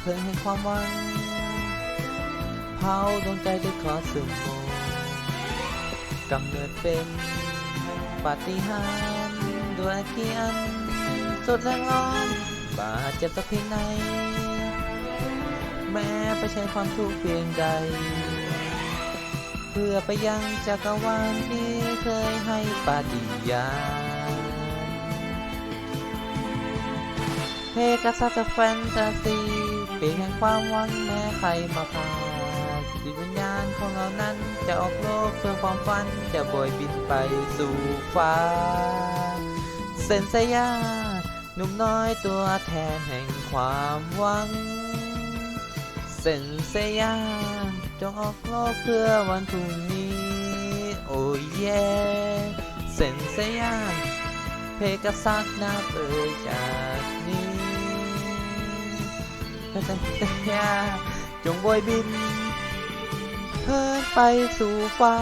เพลิงแห่งความหวังเผาดวงใจด้วยคอสึมโมกำเนิดเป็นปาฏิหาริย์ด้วยเกียรติสุดแรงร้อนบาดเจ็บสักเพียงไหนแม้ไปใช้ความทุกข์เพียงใด เพื่อไปยังจักรวาลที่เคยให้ปาฏิญาณ เพกาซัสแฟนตาซีเปียงแห่งความหวังแม้ใครมาพาจิตวิญญาณของเรานั้นจะออกโลกเพื่อความฝันจะโบยบินไปสู่ฟ้า เซนเซยาหนุ่มน้อยตัวแทนแห่งความหวัง เซนเซยาจงออกโลกเพื่อวันพรุ่งนี้ โอ้เย่เซนเซยาเพกาซัสนับเอ่ยจากนี้ จงโบยบินเพิ่นไปสู่ฟ้า